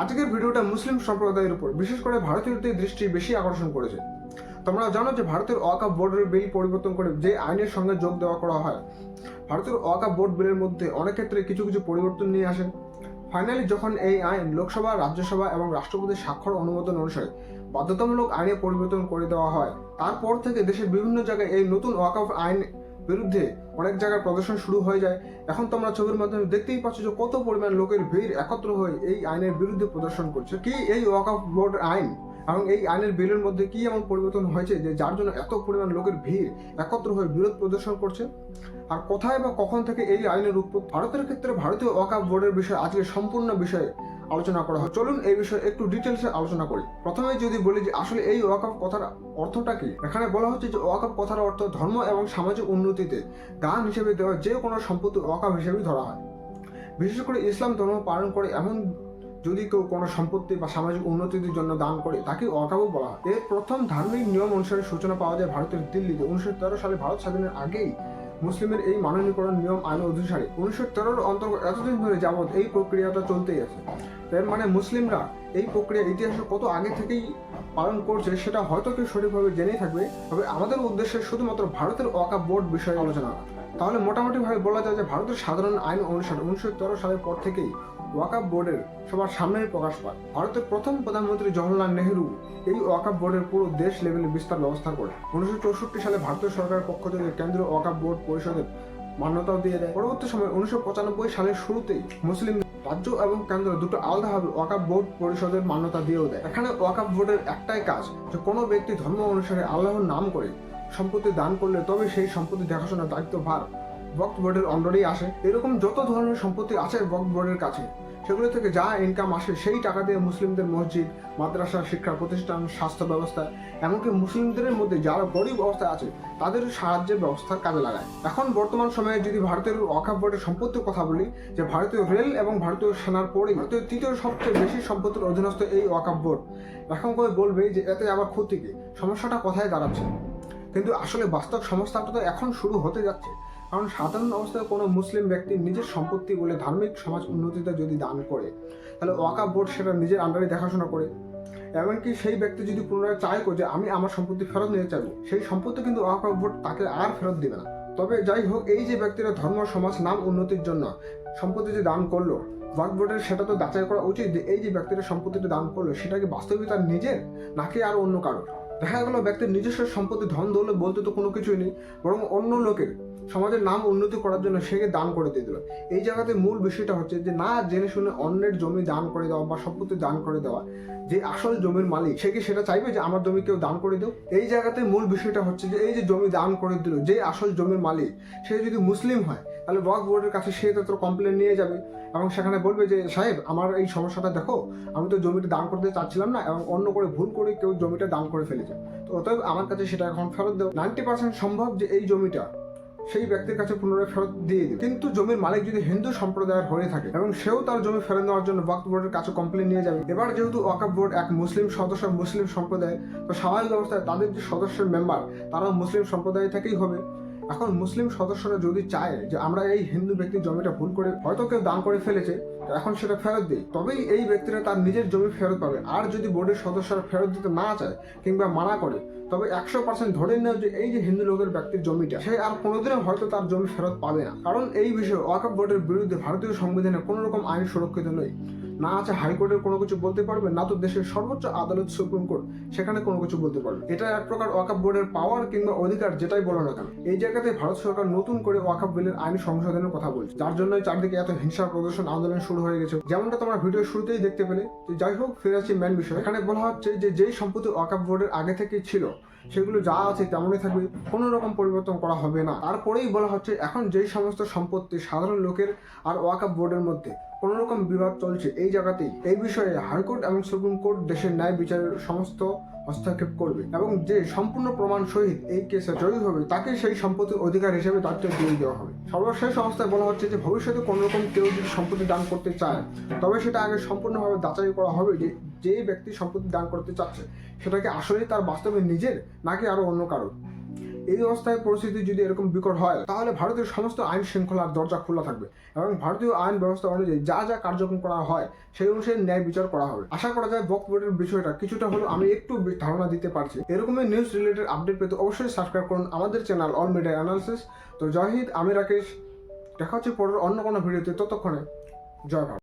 আজকের ভিডিওটা মুসলিম সম্প্রদায়ের উপর, বিশেষ করে ভারতীয়দের দৃষ্টি বেশি আকর্ষণ করেছে। তোমরা জানো যে ভারতের ওয়াকাফ বোর্ডের বিল পরিবর্তন করে যে আইনের সঙ্গে যোগ দেওয়া করা হয়, ভারতের ওয়াকাফ বোর্ড বিলের মধ্যে অনেক ক্ষেত্রে কিছু কিছু পরিবর্তন নিয়ে আসেন ফাইনালি যখন এই আইন লোকসভা, রাজ্যসভা এবং রাষ্ট্রপতির স্বাক্ষর অনুমোদন অনুসারে বাধ্যতামূলক আইনে পরিবর্তন করে দেওয়া হয়, তারপর থেকে দেশের বিভিন্ন জায়গায় এই নতুন ওয়াকাফ আইন বিরুদ্ধে অনেক জায়গায় প্রদর্শন শুরু হয়ে যায়। এখন তোমরা ছবির মাধ্যমে দেখতেই পাচ্ছ যে কত পরিমাণ লোকের ভিড় একত্র হয়ে এই আইনের বিরুদ্ধে প্রদর্শন করছে। কি এই ওয়াক ওয়াকাফ বোর্ড আইন এবং এই আইনের বিলের মধ্যে কি এমন পরিবর্তন হয়েছে যে যার জন্য এত পরিমাণ লোকের ভিড় একত্র হয়ে বিরোধ প্রদর্শন করছে? আর কোথায় বা কখন থেকে এই আইনের উৎপত্তি? ভারতের ক্ষেত্রে ভারতীয় ওয়াকাফ বোর্ডের বিষয়ে আজকে সম্পূর্ণ বিষয়ে আলোচনা করা হয়। চলুন এই বিষয়ে একটু ডিটেলসে আলোচনা করি। প্রথমে যদি বলি যে আসলে এই ওয়াকাফ কথার অর্থটা কি? এখানে বলা হচ্ছে যে ওয়াকাফ কথার অর্থ ধর্ম এবং সামাজিক উন্নতিতে দান হিসেবে দেওয়া যে কোনো সম্পত্তি ওয়াকাফ হিসেবেই ধরা হয়। বিশেষ করে ইসলাম ধর্ম পালন করে এমন যদি কেউ কোনো সম্পত্তি বা সামাজিক উন্নতির জন্য দান করে, তাকে ওয়াকাবও বলা হয়। এর প্রথম ধার্মিক নিয়ম অনুসারে সূচনা পাওয়া যায় ভারতের দিল্লিতে। উনিশশো তেরো সালে ভারত স্বাধীনের আগেই মুসলিমের এই মাননীকরণ নিয়ম, আইন অনুসারে উনিশশো তেরোর অন্তর্গত এতদিন ধরে যাবৎ এই প্রক্রিয়াটা চলতেই আছে এর মানে মুসলিমরা এই প্রক্রিয়া ইতিহাসে কত আগে থেকেই পালন করছে সেটা হয়তো কেউ সঠিকভাবে জেনেই থাকবে তবে আমাদের উদ্দেশ্যে শুধুমাত্র ভারতের অকা বোর্ড বিষয়ে আলোচনা। তাহলে মোটামুটিভাবে বলা যায় যে ভারতের সাধারণ আইন অনুসারে উনিশশো তেরো সালের পর থেকেই ওয়াকাব বোর্ডের সবার সামনে প্রকাশ পায়। ভারতের প্রথম প্রধানমন্ত্রী জওহরলাল নেহেরু এই ওয়াকাব বোর্ডের পুরো দেশ লেভেলে বিস্তার ব্যবস্থা করে উনিশশো চৌষট্টি সালে ভারতীয় সরকারের পক্ষ থেকে কেন্দ্রীয় ওয়াকাব বোর্ড পরিষদের মান্যতাও দিয়ে দেয়। পরবর্তী সময় উনিশশো পঁচানব্বই সালের শুরুতেই মুসলিম রাজ্য এবং কেন্দ্র দুটো আলাদাভাবে ওয়াকাব বোর্ড পরিষদের মান্যতা দিয়েও দেয়। এখানে ওয়াকাব বোর্ডের একটাই কাজ যে কোনো ব্যক্তি ধর্ম অনুসারে আল্লাহর নাম করে সম্পত্তি দান করলে তবে সেই সম্পত্তি দেখাশোনার দায়িত্ব ভার বক্ত বোর্ডের অন্ডারেই আসে। এরকম যত ধরনের সম্পত্তি আছে বক্স বোর্ডের কাছে, সেগুলো থেকে যা ইনকাম আসে সেই টাকা দিয়ে মুসলিমদের মসজিদ, মাদ্রাসা, শিক্ষা প্রতিষ্ঠান, স্বাস্থ্য ব্যবস্থা, এমনকি মুসলিমদের মধ্যে যারা গরিব অবস্থায় আছে, তাদের সাহায্যের ব্যবস্থা কাজে লাগায়। এখন বর্তমান সময়ে যদি ভারতের ওয়াকাফ বোর্ডের সম্পত্তির কথা বলি, যে ভারতীয় রেল এবং ভারতীয় সেনার পরেই ভারতীয় তৃতীয় সবচেয়ে বেশি সম্পত্তির অধীনস্থ এই ওয়াকাফ বোর্ড, এখন করে বলবে যে এতে আবার ক্ষতি কি? সমস্যাটা কোথায় দাঁড়াচ্ছে? কিন্তু আসলে বাস্তব সমস্যাটা তো এখন শুরু হতে যাচ্ছে। কারণ সাধারণ অবস্থায় কোনো মুসলিম ব্যক্তি নিজের সম্পত্তি বলে ধার্মিক সমাজ উন্নতিতে যদি দান করে, তাহলে ওয়াকাফ বোর্ড সেটা নিজের আন্ডারে দেখাশোনা করে। এমনকি সেই ব্যক্তি যদি পুনরায় চায় যে আমি আমার সম্পত্তি ফেরত নিতে চাইব, সেই সম্পত্তি কিন্তু ওয়াকাফ বোর্ড তাকে আর ফেরত দিবে না। তবে যাই হোক, এই যে ব্যক্তিরা ধর্ম, সমাজ, নাম উন্নতির জন্য সম্পত্তি যে দান করল ওয়াক বোর্ডের সেটা তো যাচাই করা উচিত যে এই যে ব্যক্তিরা সম্পত্তিটা দান করল, সেটা কি বাস্তবে তার নিজের নাকি আর অন্য কারোর? দেখা গেল ব্যক্তির নিজস্ব সম্পত্তি, ধন, দৌলত বলতে তো কোনো কিছুই নেই, বরং অন্য লোকের। সমাজের নাম উন্নতি করার জন্য সে দান করে দিয়ে দিল। এই জায়গাতে মূল বিষয়টা হচ্ছে যে, না জেনে শুনে অন্যের জমি দান করে দেওয়া বা সম্পত্তি দান করে দেওয়া, যে আসল জমির মালিক, সে কি সেটা চাইবে যে আমার জমি কেউ দান করে দেও? এই জায়গাতে মূল বিষয়টা হচ্ছে যে, এই যে জমি দান করে দিল, যে আসল জমির মালিক, সে যদি মুসলিম হয়, তাহলে ওয়াক বোর্ডের কাছে সে তো কমপ্লেন নিয়ে যাবে এবং সেখানে বলবে যে, সাহেব, আমার এই সমস্যাটা দেখো, আমি তো জমিটা দান করতে চাচ্ছিলাম না এবং অন্য করে ভুল করে কেউ জমিটা দান করে ফেলেছে। তো অতএব আমার কাছে সেটা এখন ফেরত দেবো নাইনটি পার্সেন্ট সম্ভব যে এই জমিটা সেই ব্যক্তির কাছে পুনরায় ফেরত দিয়ে দিবে। কিন্তু জমির মালিক যদি হিন্দু সম্প্রদায়ের হয়ে থাকে, এবং সেও তার জমি ফেরত নেওয়ার জন্য ওয়াকফ বোর্ডের কাছে কমপ্লেন নিয়ে যাবে, এবার যেহেতু ওয়াকফ বোর্ড এক মুসলিম সদস্য মুসলিম সম্প্রদায়, তো স্বাভাবিক অবস্থায় তাদের যে সদস্যের মেম্বার তারা মুসলিম সম্প্রদায় থেকেই হবে। এখন মুসলিম সদস্যরা যদি চায় যে আমরা এই হিন্দু ব্যক্তির জমিটা ভুল করে হয়তো কেউ দান করে ফেলেছে এখন সেটা ফেরত দিই। তবেই এই ব্যক্তিরা তার নিজের জমি ফেরত পাবে। আর যদি বোর্ডের সদস্যরা ফেরত দিতে না চায় কিংবা মানা করে, তবে একশো পার্সেন্ট ধরে নেও যে এই যে হিন্দু লোকের ব্যক্তির জমিটা, সে আর কোনোদিনও হয়তো তার জমি ফেরত পাবে না। কারণ এই বিষয়ে ওয়াকফ বোর্ডের বিরুদ্ধে ভারতীয় সংবিধানে কোনো রকম আইন সুরক্ষিত নেই। না আছে হাইকোর্টের কোনো কিছু বলতে পারবে, না তো দেশের সর্বোচ্চ আদালত, সুপ্রিম কোর্ট, সেখানে কোনো কিছু বলতে পারবে। এটা এক প্রকার ওয়াকাফ বোর্ডের পাওয়ার কিংবা অধিকার যেটাই বলো না কেন। এই জায়গাতে ভারত সরকার নতুন করে ওয়াকাফ বিলের আইন সংশোধনের কথা বলছে। যার জন্য চারদিকে এত হিংসা, প্রদর্শন, আন্দোলন শুরু হয়ে গেছে। যেমনটা তোমরা ভিডিও শুরুতেই দেখতে পেলে। যাই হোক, ফিরে আসছি মেন বিষয়। এখানে বলা হচ্ছে যে, যেই সম্পত্তি ওয়াকাফ বোর্ডের আগে থেকেই ছিল, সেগুলো যা আছে তেমনই থাকবে। কোনো রকম পরিবর্তন করা হবে না। তারপরেই বলা হচ্ছে, এখন যেই সমস্ত সম্পত্তি সাধারণ লোকের আর ওয়াকাফ বোর্ডের মধ্যে কোনো রকম বিবাদ চলছে এই জায়গাতেই। এই বিষয়ে হাইকোর্ট এবং সুপ্রিম কোর্ট দেশের ন্যায় বিচারের সমস্ত হস্তক্ষেপ করবে। এবং যে সম্পূর্ণ প্রমাণ সহিত এই কেসে জড়িত হবে, তাকে সেই সম্পত্তির অধিকার হিসেবে দায়িত্ব দিয়ে দেওয়া হবে। সর্বশেষ অবস্থায় বলা হচ্ছে যে, ভবিষ্যতে কোনো রকম কেউ যদি সম্পত্তি দান করতে চায়, তবে সেটা আগে সম্পূর্ণভাবে যাচাই করা হবে যে যে ব্যক্তি সম্পত্তি দান করতে চাচ্ছে, সেটাকে আসলে তার বাস্তবে নিজের নাকি আরও অন্য কারও? এই অবস্থায় পরিস্থিতি যদি এরকম বিকট হয়, তাহলে ভারতের সমস্ত আইন শৃঙ্খলার দরজা খোলা থাকবে এবং ভারতীয় আইন ব্যবস্থা অনুযায়ী যা যা কার্যক্রম করা হয়, সেই অনুসারে ন্যায় বিচার করা হবে। আশা করা যায় বক্তব্যের বিষয়টা কিছুটা হলেও আমি একটু ধারণা দিতে পারছি। এরকমই নিউজ রিলেটেড আপডেট পেতে অবশ্যই সাবস্ক্রাইব করুন আমাদের চ্যানেল অল মিডিয়া অ্যানালিসিস তো জয় হিন্দ, আমি রাকেশ। দেখা হচ্ছে পরের অন্য কোনো ভিডিওতে ততক্ষণে জয় ভারত।